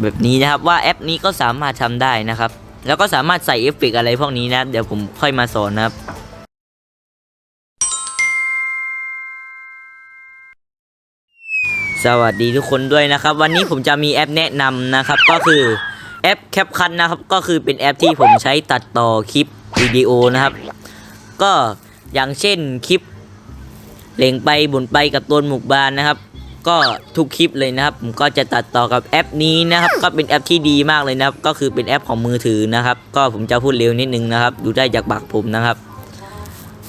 แบบนี้นะครับว่าแอปนี้ก็สามารถทำได้นะครับ แล้วก็สามารถใส่เอฟเฟกต์อะไรพวกนี้นะครับเดี๋ยวผมค่อยมาสอนนะครับสวัสดีทุกคนด้วยนะครับ วันนี้ผมจะมีแอปแนะนำนะครับ ก็คือแอป CapCut นะครับ ก็คือเป็นแอปที่ผมใช้ตัดต่อคลิปวิดีโอนะครับ ก็อย่างเช่นคลิปเหล่งไปบุญไปกับตัวหมุกบานนะครับ ก็ทุกคลิปเลยนะครับ ผมก็จะตัดต่อกับแอปนี้นะครับ ก็เป็นแอปที่ดีมากเลยนะครับ ก็คือเป็นแอปของมือถือนะครับ ก็ผมจะพูดเร็วนิดนึงนะครับ ดูได้จากปากผมนะครับ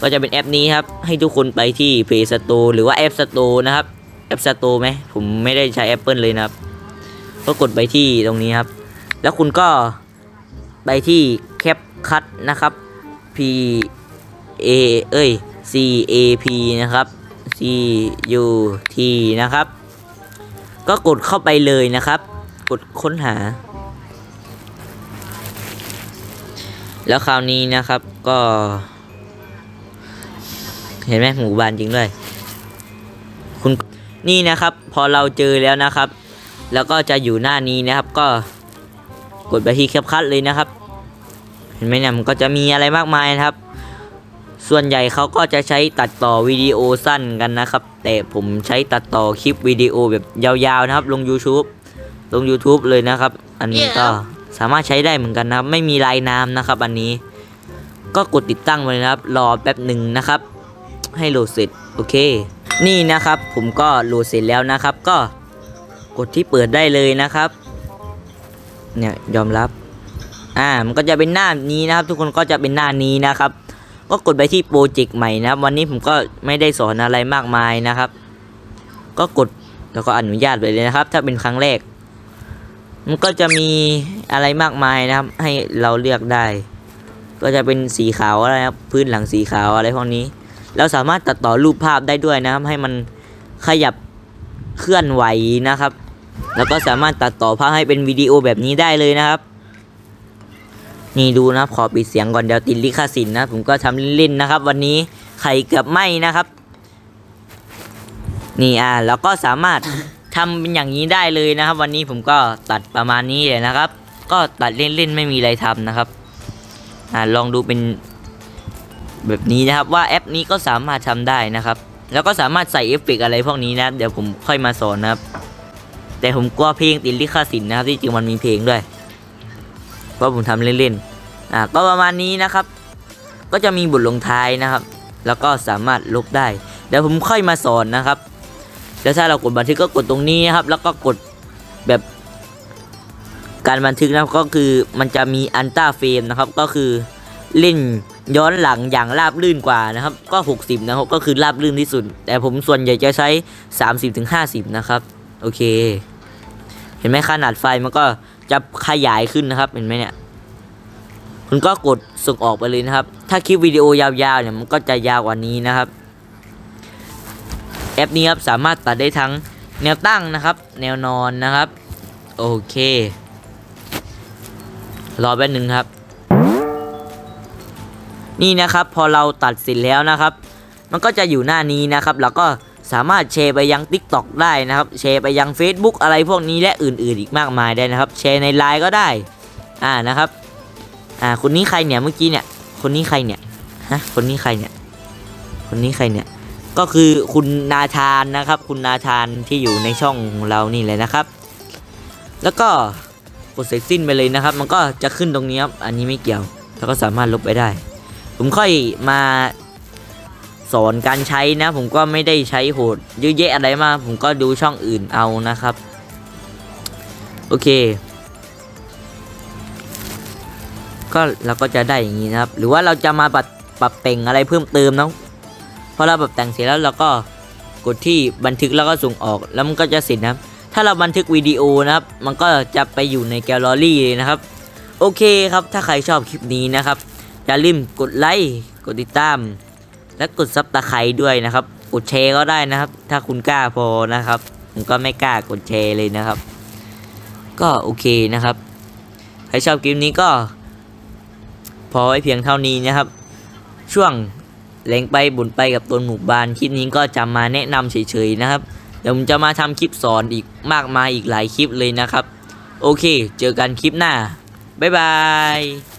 ก็จะเป็นแอปนี้ครับ ให้ทุกคนไปที่ Play Store หรือว่า App Store นะครับ App Store ไหมผมไม่ได้ใช้ Apple เลยนะครับ ก็กดไปที่ตรงนี้ครับ แล้วคุณก็ไปที่ CapCut นะครับ P A เอ้ย C A P นะครับ C U T นะครับ ก็กดเข้าไปเลยนะครับ กดค้นหา แล้วคราวนี้นะครับก็ เห็นไหมหมู่บ้านจริงด้วย คุณนี่นะครับ พอเราเจอแล้วนะครับ แล้วก็จะอยู่หน้านี้นะครับ ก็กดไปที่แคปคัทเลยนะครับ เห็นไหมเนี่ยมันก็จะมีอะไรมากมายนะครับ ส่วนใหญ่เขาก็จะใช้ตัดต่อวิดีโอสั้นกันนะครับ แต่ผมใช้ตัดต่อคลิปวิดีโอแบบยาวๆนะครับ ลง YouTube ลง YouTube เลยนะครับ อันนี้ก็สามารถใช้ได้เหมือนกันนะครับ ไม่มีลายน้ำนะครับ อันนี้ ก็กดติดตั้งไว้นะครับ รอแป๊บหนึ่งนะครับ ให้โหลดเสร็จโอเค นี่นะครับ ผมก็โหลดเสร็จแล้วนะครับ ก็กดที่เปิดได้เลยนะครับ เนี่ยยอมรับ อ่ามันก็จะเป็นหน้านี้นะครับ ทุกคนก็จะเป็นหน้านี้นะครับ ก็กดไปที่โปรเจกต์ใหม่นะครับ วันนี้ผมก็ไม่ได้สอนอะไรมากมายนะครับ ก็กดแล้วก็อนุญาตไปเลยนะครับ ถ้าเป็นครั้งแรก มันก็จะมีอะไรมากมายนะครับ ให้เราเลือกได้ ก็จะเป็นสีขาวอะไรครับพื้นหลังสีขาวอะไรพวกนี้ เราสามารถตัดต่อรูปภาพได้ด้วยนะครับ ให้มันขยับเคลื่อนไหวนะครับ แล้วก็สามารถตัดต่อภาพให้เป็นวิดีโอแบบนี้ได้เลยนะครับ นี่ดูนะครับขอปิดเสียงก่อนเดี๋ยวติดลิขสิทธิ์นะ ผมก็ทำเล่นๆนะครับ วันนี้ไข่เกือบไหมนะครับ นี่อ่าแล้วก็สามารถทำเป็นอย่างนี้ได้เลยนะครับ วันนี้ผมก็ตัดประมาณนี้เลยนะครับ ก็ตัดเล่นๆไม่มีอะไรทำนะครับอ่าลองดูเป็นแบบนี้นะครับว่าแอปนี้ก็สามารถทำได้นะครับ แล้วก็สามารถใส่เอฟเฟกต์อะไรพวกนี้นะเดี๋ยวผมค่อยมาสอนนะครับ แต่ผมกลัวเพลงติดลิขสิทธิ์นะครับที่จริงมันมีเพลงด้วย เพราะผมทำเล่นๆอ่าก็ประมาณนี้นะครับ ก็จะมีบทลงท้ายนะครับ แล้วก็สามารถลบได้ เดี๋ยวผมค่อยมาสอนนะครับแล้วถ้าเรากดบันทึกก็กดตรงนี้นะครับ แล้วก็กดแบบการบันทึกนะครับก็คือมันจะมีอันต้าเฟรมนะครับ ก็คือเล่นย้อนหลังอย่างราบลื่นกว่านะครับ ก็ 60 นะครับ ก็คือราบลื่นที่สุด แต่ผมส่วนใหญ่จะใช้ 30-50 นะครับ โอเค เห็นไหมขนาดไฟมันก็ จะขยายขึ้นนะครับเห็นไหมเนี่ยคุณก็กดส่งออกไปเลยนะครับ ถ้าคลิปวิดีโอยาวๆเนี่ยมันก็จะยาวกว่านี้นะครับ แอปนี้ครับสามารถตัดได้ทั้งแนวตั้งนะครับ แนวนอนนะครับ โอเค รอแป๊บนึงครับ นี่นะครับพอเราตัดเสร็จแล้วนะครับ มันก็จะอยู่หน้านี้นะครับ แล้วก็ สามารถแชร์ไปยัง TikTok ได้นะครับ แชร์ไปยัง Facebook อะไรพวกนี้และอื่นๆ อีกมากมายได้นะครับ แชร์ในไลน์ก็ได้ อ่านะครับ อ่าคนนี้ใครเนี่ยเมื่อกี้เนี่ย คนนี้ใครเนี่ยฮะคนนี้ใครเนี่ย คนนี้ใครเนี่ย ก็คือคุณนาธานนะครับ คุณนาธานที่อยู่ในช่องของเรานี่เลยนะครับ แล้วก็กดเสร็จสิ้นไปเลยนะครับ มันก็จะขึ้นตรงนี้ครับ อันนี้ไม่เกี่ยว แล้วก็สามารถลบไปได้ ผมค่อยมา สอนการใช้นะ ผมก็ไม่ได้ใช้โหดเยอะแยะอะไรมา ผมก็ดูช่องอื่นเอานะครับ โอเค ก็เราก็จะได้อย่างนี้นะครับ หรือว่าเราจะมาปรับปรับแต่งอะไรเพิ่มเติมเนาะพอเราปรับแต่งเสร็จแล้วเราก็กดที่บันทึกแล้วก็ส่งออกแล้วมันก็จะเสร็จนะครับ ถ้าเราบันทึกวิดีโอนะครับ มันก็จะไปอยู่ในแกลเลอรี่เลยนะครับ โอเคครับถ้าใครชอบคลิปนี้นะครับอย่าลืมกดไลค์กดติดตาม และกดซับตะไคร้ด้วยนะครับ กดแชร์ก็ได้นะครับ ถ้าคุณกล้าพอนะครับ ผมก็ไม่กล้ากดแชร์เลยนะครับ ก็โอเคนะครับ ใครชอบคลิปนี้ก็ พอไว้เพียงเท่านี้นะครับ ช่วงแหลงไปบุญไปกับตัวหมู่บ้านคลิปนี้ก็จะมาแนะนำเฉยๆนะครับ เดี๋ยวผมจะมาทำคลิปสอนอีกมากมายอีกหลายคลิปเลยนะครับ โอเค เจอกันคลิปหน้า บ๊ายบาย